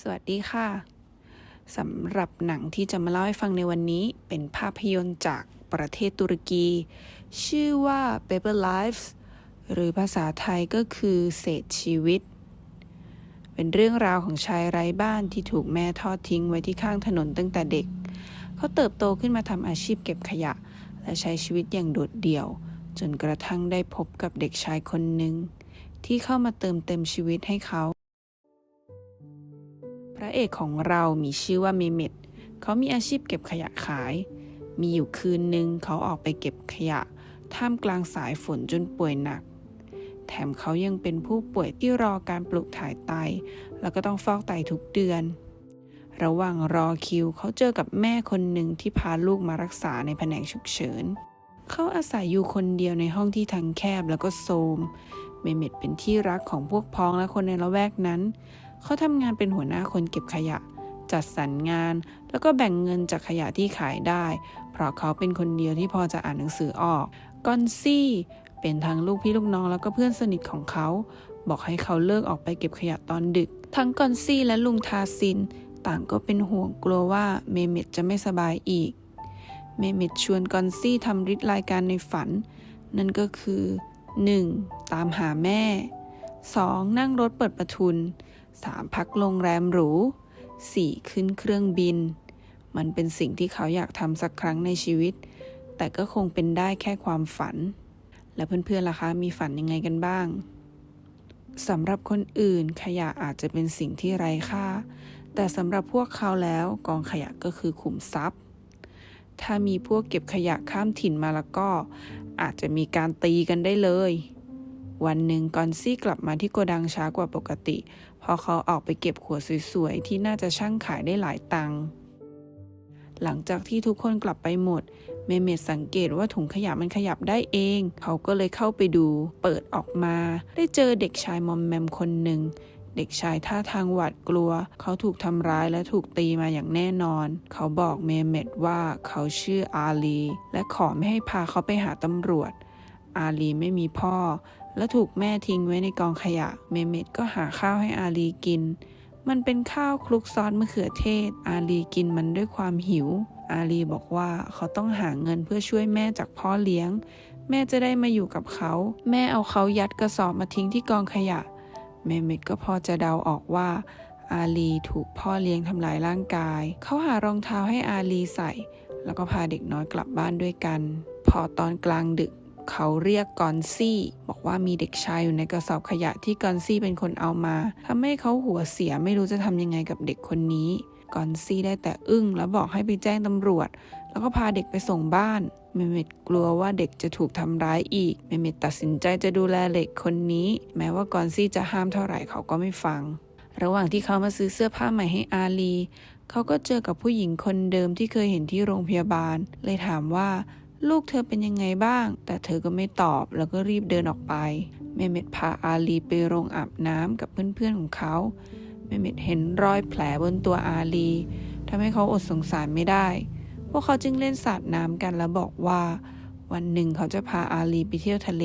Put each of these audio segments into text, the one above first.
สวัสดีค่ะสำหรับหนังที่จะมาเล่าให้ฟังในวันนี้เป็นภาพยนตร์จากประเทศตุรกี ชื่อว่า Paper Lives หรือภาษาไทยก็คือเศษชีวิต เป็นเรื่องราวของชายไร้บ้านที่ถูกแม่ทอดทิ้งไว้ที่ข้างถนนตั้งแต่เด็ก เขาเติบโตขึ้นมาทำอาชีพเก็บขยะ และใช้ชีวิตอย่างโดดเดี่ยว จนกระทั่งได้พบกับเด็กชายคนหนึ่งที่เข้ามาเติมเต็มชีวิตให้เขา เอกของเรามีชื่อว่าเมเมดเขามีอาชีพเก็บขยะขาย มีอยู่คืนหนึ่งเขาออกไปเก็บขยะ ท่ามกลางสายฝนจนป่วยหนัก แถมเขายังเป็นผู้ป่วยที่รอการปลูกถ่ายไต แล้วก็ต้องฟอกไตทุกเดือน ระหว่างรอคิวเขาเจอกับแม่คนหนึ่งที่พาลูกมารักษาในแผนกฉุกเฉิน เขาอาศัยอยู่คนเดียวในห้องที่ทั้งแคบแล้วก็โทรมเมเมดเป็นที่รักของพวกพ้องและคนในละแวกนั้น เขาทำงานเป็นหัวหน้าคนเก็บขยะ จัดสรรงาน แล้วก็แบ่งเงินจากขยะที่ขายได้ เพราะเขาเป็นคนเดียวที่พอจะอ่านหนังสือออก กอนซี่เป็นทั้งลูกพี่ลูกน้องแล้วก็เพื่อนสนิทของเขา บอกให้เขาเลิกออกไปเก็บขยะตอนดึก ทั้งกอนซี่และลุงทาซิน ต่างก็เป็นห่วงกลัวว่าเมเมดจะไม่สบายอีก เมเมดชวนกอนซี่ทำริดรายการในฝัน นั่นก็คือ 1. ตามหาแม่ 2. นั่งรถเปิดประทุน 3. พักโรงแรมหรู 4. ขึ้นเครื่องบิน มันเป็นสิ่งที่เขาอยากทำสักครั้งในชีวิต แต่ก็คงเป็นได้แค่ความฝัน และเพื่อนๆล่ะคะมีฝันยังไงกันบ้างสำหรับคนอื่นขยะอาจจะเป็นสิ่งที่ไร้ค่า แต่สำหรับพวกเขาแล้วกองขยะก็คือขุมทรัพย์ ถ้ามีพวกเก็บขยะข้ามถิ่นมาแล้วก็ อาจจะมีการตีกันได้เลย วันหนึ่งกอนซี่กลับมาที่โกดังช้ากว่าปกติ เพอเขาออกไปเก็บขวดสวยๆ ที่น่าจะช่างขายได้หลายตังค์หลังจากที่ทุกคนกลับไปหมด เมเมดสังเกตว่าถุงขยะมันขยับได้เอง เขาก็เลยเข้าไปดู เปิดออกมา ได้เจอเด็กชายมอมแมมคนหนึ่ง เด็กชายท่าทางหวาดกลัว เขาถูกทำร้ายและถูกตีมาอย่างแน่นอน เขาบอกเมเมดว่าเขาชื่ออาลี และขอไม่ให้พาเขาไปหาตำรวจ อาลีไม่มีพ่อ และถูกแม่ทิ้งไว้ในกองขยะ เมเมดก็หาข้าวให้อาลีกิน มันเป็นข้าวคลุกซอสมะเขือเทศ อาลีกินมันด้วยความหิว อาลีบอกว่าเขาต้องหาเงินเพื่อช่วยแม่จากพ่อเลี้ยง แม่จะได้มาอยู่กับเขา แม่เอาเขายัดกระสอบมาทิ้งที่กองขยะ เมเมดก็พอจะเดาออกว่า อาลีถูกพ่อเลี้ยงทำลายร่างกาย เขาหารองเท้าให้อาลีใส่ แล้วก็พาเด็กน้อยกลับบ้านด้วยกัน พอตอนกลางดึก เขาเรียกกอนซี่ บอกว่ามีเด็กชายอยู่ในกระสอบขยะที่กอนซี่เป็นคนเอามาทำให้เขาหัวเสียไม่รู้จะทำยังไงกับเด็กคนนี้กอนซี่ได้แต่อึ้งแล้วบอกให้ไปแจ้งตำรวจ แล้วก็พาเด็กไปส่งบ้านเมเมดกลัวว่าเด็กจะถูกทำร้ายอีกเมเมดตัดสินใจจะดูแลเด็กคนนี้ แม้ว่ากอนซี่จะห้ามเท่าไหร่เขาก็ไม่ฟัง ระหว่างที่เขามาซื้อเสื้อผ้าใหม่ให้อาลี เขาก็เจอกับผู้หญิงคนเดิมที่เคยเห็นที่โรงพยาบาล เลยถามว่า ลูกเธอเป็นยังไงบ้าง แต่เธอก็ไม่ตอบแล้วก็รีบเดินออกไป เมเมดพาอาลีไปโรงอาบน้ำกับเพื่อนๆของเขา เมเมดเห็นรอยแผลบนตัวอาลีทำให้เขาอดสงสารไม่ได้ พวกเขาจึงเล่นสาดน้ำกันแล้วบอกว่า วันหนึ่งเขาจะพาอาลีไปเที่ยวทะเล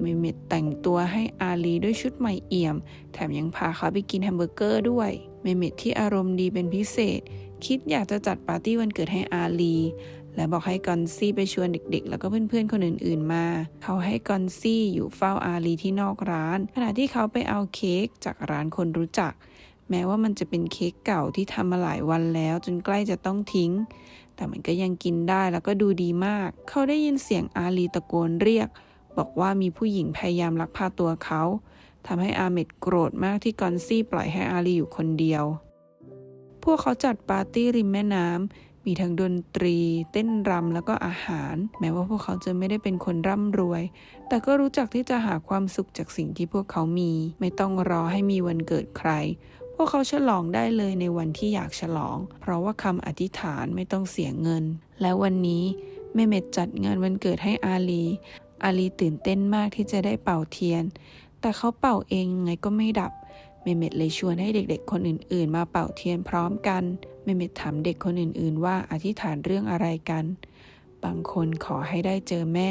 เมเมดแต่งตัวให้อาลีด้วยชุดใหม่เอี่ยม แถมยังพาเขาไปกินแฮมเบอร์เกอร์ด้วย เมเมดที่อารมณ์ดีเป็นพิเศษ คิดอยากจะจัดปาร์ตี้วันเกิดให้อาลี และบอกให้กอนซี่ไปชวนเด็กๆ แล้วก็เพื่อนๆคนอื่นๆมา เขาให้กอนซี่อยู่เฝ้าอาลีที่นอกร้าน ขณะที่เขาไปเอาเค้กจากร้านคนรู้จัก แม้ว่ามันจะเป็นเค้กเก่าที่ทำมาหลายวันแล้ว จนใกล้จะต้องทิ้ง แต่มันก็ยังกินได้แล้วก็ดูดีมาก เขาได้ยินเสียงอาลีตะโกนเรียก บอกว่ามีผู้หญิงพยายามลักพาตัวเขาทำให้อาเมดโกรธมากที่กอนซี่ปล่อยให้อาลีอยู่คนเดียว พวกเขาจัดปาร์ตี้ริมแม่น้ำ มีทั้งดนตรี เต้นรำแล้วก็อาหาร แม้ว่าพวกเขาจะไม่ได้เป็นคนร่ำรวย แต่ก็รู้จักที่จะหาความสุขจากสิ่งที่พวกเขามี ไม่ต้องรอให้มีวันเกิดใคร พวกเขาฉลองได้เลยในวันที่อยากฉลอง เพราะว่าคำอธิษฐานไม่ต้องเสียเงิน และวันนี้แม่เม็ดจัดงานวันเกิดให้อาลี อาลีตื่นเต้นมากที่จะได้เป่าเทียน แต่เขาเป่าเองยังไงก็ไม่ดับ เมเมดเลยชวนให้เด็กๆ คนอื่นๆ มาเป่าเทียนพร้อมกัน เมเมดถามเด็กคนอื่นๆ ว่าอธิษฐานเรื่องอะไรกัน บางคนขอให้ได้เจอแม่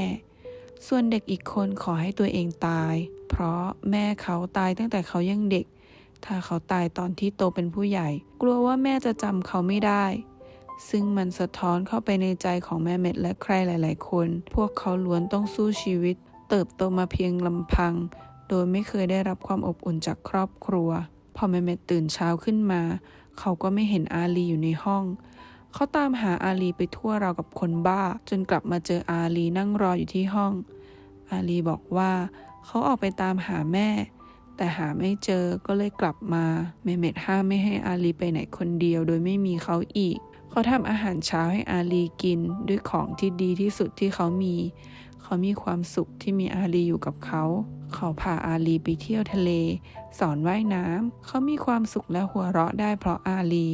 ส่วนเด็กอีกคนขอให้ตัวเองตาย เพราะแม่เขาตายตั้งแต่เขายังเด็ก ถ้าเขาตายตอนที่โตเป็นผู้ใหญ่ กลัวว่าแม่จะจำเขาไม่ได้ ซึ่งมันสะท้อนเข้าไปในใจของแม่เม็ดและใครหลาย ๆ คน พวกเขาล้วนต้องสู้ชีวิต เติบโตมาเพียงลำพัง โดยไม่เคยได้รับความอบอุ่นจากครอบครัว พอแม่เม็ดตื่นเช้าขึ้นมา เขาก็ไม่เห็นอาลีอยู่ในห้อง เขาตามหาอาลีไปทั่วราวกับคนบ้า จนกลับมาเจออาลีนั่งรออยู่ที่ห้อง อาลีบอกว่าเขาออกไปตามหาแม่ แต่หาไม่เจอก็เลยกลับมาเมเมดห้ามไม่ให้อาลีไปไหนคนเดียว โดยไม่มีเขาอีก เขาทำอาหารเช้าให้อาลีกินด้วยของที่ดีที่สุดที่เขามี เขามีความสุขที่มีอาลีอยู่กับเขา เขาพาอาลีไปเที่ยวทะเล สอนว่ายน้ำ เขามีความสุขและหัวเราะได้เพราะอาลี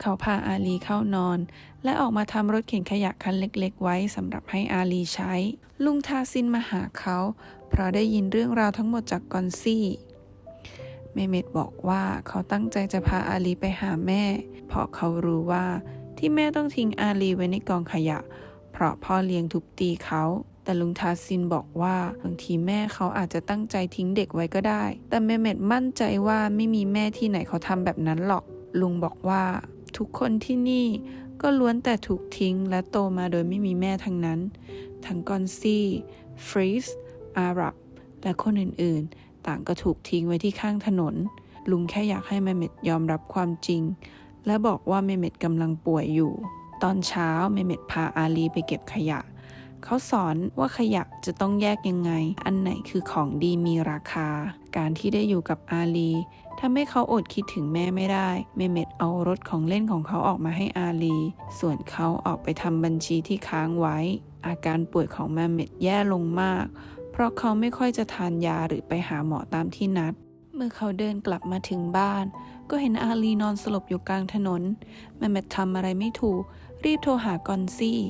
เขาพาอาลีเข้านอน และออกมาทำรถเข็นขยะคันเล็กๆ ไว้สำหรับให้อาลีใช้ ลุงทาซินมาหาเขา เพราะได้ยินเรื่องราวทั้งหมดจากกอนซี่เมเมดบอกว่าเขาตั้งใจจะพาอาลีไปหาแม่ เพราะเขารู้ว่าที่แม่ต้องทิ้งอาลีไว้ในกองขยะ เพราะพ่อเลี้ยงทุบตีเขา แต่ลุงทาซินบอกว่าบางทีแม่เขาอาจจะตั้งใจทิ้งเด็กไว้ก็ได้ แต่เมเมดมั่นใจว่าไม่มีแม่ที่ไหนเขาทำแบบนั้นหรอก ลุงบอกว่า ทุกคนที่นี่ก็ล้วนแต่ถูกทิ้งและโตมาโดยไม่มีแม่ทั้งนั้น ทั้งกอนซี่ฟรีสอาหรับ และคนอื่นๆ ต่างก็ถูกทิ้งไว้ที่ข้างถนน ลุงแค่อยากให้เมเมดยอมรับความจริง และบอกว่าเมเมดกำลังป่วยอยู่ ตอนเช้าเมเมดพาอาลีไปเก็บขยะ เขาสอนว่าขยะจะต้องแยกยังไง อันไหนคือของดีมีราคา การที่ได้อยู่กับอาลีทำให้เขาอดคิดถึงแม่ไม่ได้ เมเมดเอารถของเล่นของเขาออกมาให้อาลี ส่วนเขาออกไปทำบัญชีที่ค้างไว้ อาการป่วยของเมเมดแย่ลงมาก เพราะเขาไม่ค่อยจะทานยาหรือไปหาหมอตามที่นัด เมื่อเขาเดินกลับมาถึงบ้าน ก็เห็นอาลีนอนสลบอยู่กลางถนนแมมเมดทำอะไรไม่ถูก รีบโทรหากอนซี่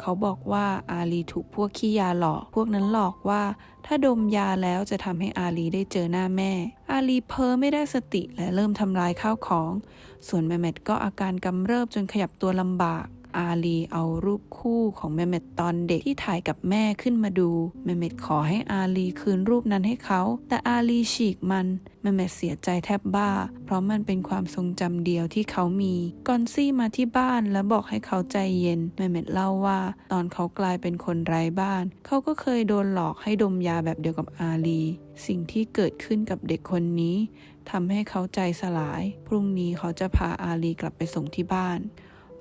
เขาบอกว่าอาลีถูกพวกขี้ยาหลอก พวกนั้นหลอกว่า ถ้าดมยาแล้วจะทำให้อาลีได้เจอหน้าแม่ อาลีเพ้อไม่ได้สติและเริ่มทำลายข้าวของ ส่วนแมมเมดก็อาการกำเริบจนขยับตัวลำบาก อาลีเอารูปคู่ของแมมเมดตอนเด็กที่ถ่ายกับแม่ขึ้นมาดูแมมเมดขอให้อาลีคืนรูปนั้นให้เขา แต่อาลีฉีกมันแมมเมดเสียใจแทบบ้า เพราะมันเป็นความทรงจำเดียวที่เขามี กอนซี่มาที่บ้านและบอกให้เขาใจเย็นแมมเมดเล่าว่า ตอนเขากลายเป็นคนไร้บ้าน เขาก็เคยโดนหลอกให้ดมยาแบบเดียวกับอาลี สิ่งที่เกิดขึ้นกับเด็กคนนี้ทำให้เขาใจสลาย พรุ่งนี้เขาจะพาอาลีกลับไปส่งที่บ้าน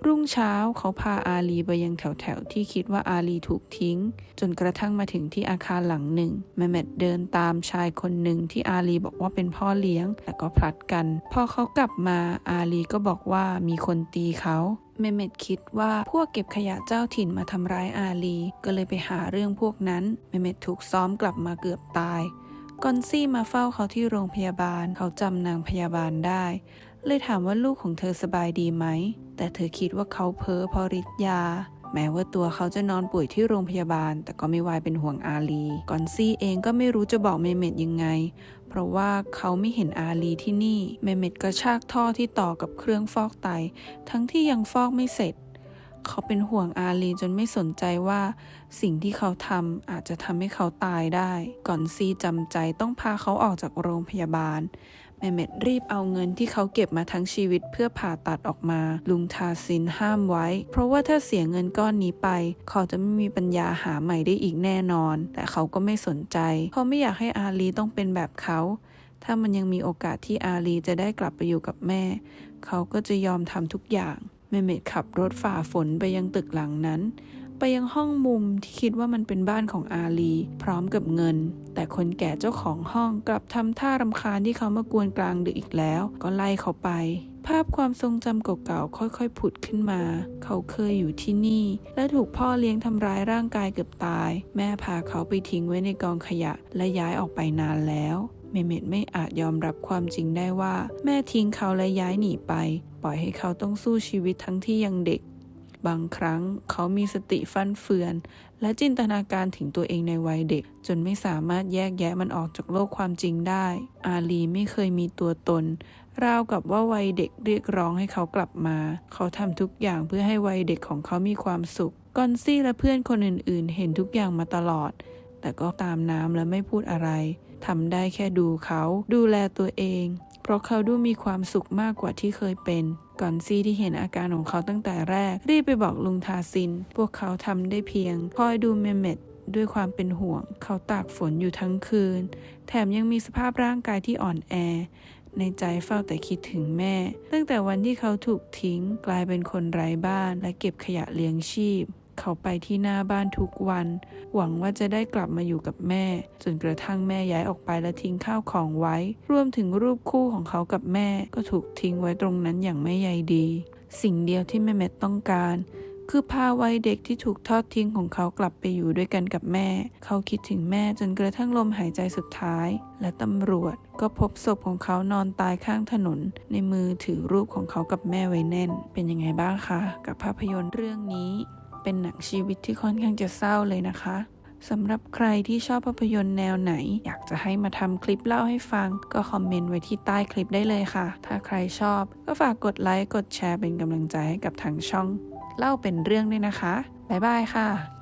รุ่งเช้าเขาพาอาลีไปยังแถวๆที่คิดว่าอาลีถูกทิ้ง จนกระทั่งมาถึงที่อาคารหลังหนึ่งแมเมดเดินตามชายคนหนึ่งที่อาลีบอกว่าเป็นพ่อเลี้ยง แต่ก็พลัดกัน พอเขากลับมาอาลีก็บอกว่ามีคนตีเขาเมเมดคิดว่าพวกเก็บขยะเจ้าถิ่นมาทำร้ายอาลี ก็เลยไปหาเรื่องพวกนั้น เมเมดถูกซ้อมกลับมาเกือบตายกอนซี่มาเฝ้าเขาที่โรงพยาบาล เขาจำนางพยาบาลได้ เลยถามว่าลูกของเธอสบายดีไหม แต่เธอคิดว่าเขาเพ้อเพราะฤทธิ์ยา แม้ว่าตัวเขาจะนอนป่วยที่โรงพยาบาล แต่ก็ไม่วายเป็นห่วงอาลีกอนซี่เองก็ไม่รู้จะบอกเมเมดยังไง เพราะว่าเขาไม่เห็นอาลีที่นี่เมเมดกระชากท่อที่ต่อกับเครื่องฟอกไต ทั้งที่ยังฟอกไม่เสร็จ เขาเป็นห่วงอาลีจนไม่สนใจว่า สิ่งที่เขาทำอาจจะทำให้เขาตายได้ ก่อนซีจำใจต้องพาเขาออกจากโรงพยาบาล แมเมดรีบเอาเงินที่เขาเก็บมาทั้งชีวิตเพื่อผ่าตัดออกมา ลุงทาซินห้ามไว้ เพราะว่าถ้าเสียเงินก้อนนี้ไป เขาจะไม่มีปัญญาหาใหม่ได้อีกแน่นอน แต่เขาก็ไม่สนใจ เขาไม่อยากให้อาลีต้องเป็นแบบเขา ถ้ามันยังมีโอกาสที่อาลีจะได้กลับไปอยู่กับแม่ เขาก็จะยอมทำทุกอย่าง เมเมดขับรถฝ่าฝนไปยังตึกหลังนั้น ไปยังห้องมุมที่คิดว่ามันเป็นบ้านของอาลี พร้อมกับเงิน แต่คนแก่เจ้าของห้องกลับทำท่ารำคาญที่เขามากวนกลางดึกอีกแล้ว ก็ไล่เขาไป ภาพความทรงจำเก่าๆค่อยๆผุดขึ้นมา เขาเคยอยู่ที่นี่ และถูกพ่อเลี้ยงทำร้ายร่างกายเกือบตาย แม่พาเขาไปทิ้งไว้ในกองขยะ และย้ายออกไปนานแล้วเมเมดไม่อาจยอมรับความจริงได้ว่า แม่ทิ้งเขาและย้ายหนีไป ปล่อยให้เขาต้องสู้ชีวิตทั้งที่ยังเด็ก บางครั้งเขามีสติฟั่นเฟือน และจินตนาการถึงตัวเองในวัยเด็ก จนไม่สามารถแยกแยะมันออกจากโลกความจริงได้ อาลีไม่เคยมีตัวตน ราวกับว่าวัยเด็กเรียกร้องให้เขากลับมา เขาทำทุกอย่างเพื่อให้วัยเด็กของเขามีความสุข กอนซี่และเพื่อนคนอื่นๆ เห็นทุกอย่างมาตลอด แต่ก็ตามน้ำและไม่พูดอะไรทำได้แค่ดูเขา ดูแลตัวเองเเพราะเขาดูมีความสุขมากกว่าที่เคยเป็น ก่อนซีที่เห็นอาการของเขาตั้งแต่แรก รีบไปบอกลุงทาซิน พวกเขาทำได้เพียงคอยดูเมเมดด้วยความเป็นห่วง เขาตากฝนอยู่ทั้งคืน แถมยังมีสภาพร่างกายที่อ่อนแอ ในใจเฝ้าแต่คิดถึงแม่ ตั้งแต่วันที่เขาถูกทิ้งกลายเป็นคนไร้บ้านและเก็บขยะเลี้ยงชีพ เขาไปที่หน้าบ้านทุกวัน หวังว่าจะได้กลับมาอยู่กับแม่ จนกระทั่งแม่ย้ายออกไปและทิ้งข้าวของไว้ รวมถึงรูปคู่ของเขากับแม่ ก็ถูกทิ้งไว้ตรงนั้นอย่างไม่ใยดี สิ่งเดียวที่แม่เม็ดต้องการ คือพาวัยเด็กที่ถูกทอดทิ้งของเขากลับไปอยู่ด้วยกันกับแม่ เขาคิดถึงแม่จนกระทั่งลมหายใจสุดท้าย และตำรวจก็พบศพของเขานอนตายข้างถนน ในมือถือรูปของเขากับแม่ไว้แน่น เป็นยังไงบ้างคะกับภาพยนตร์เรื่องนี้ เป็นหนังชีวิตที่ค่อนข้างจะเศร้าเลยนะคะสำหรับใครที่ชอบภาพยนตร์แนวไหน อยากจะให้มาทำคลิปเล่าให้ฟัง ก็คอมเมนต์ไว้ที่ใต้คลิปได้เลยค่ะ ถ้าใครชอบ ก็ฝากกดไลค์กดแชร์เป็นกำลังใจให้กับทางช่อง เล่าเป็นเรื่องด้วยนะคะ บ๊ายบายค่ะ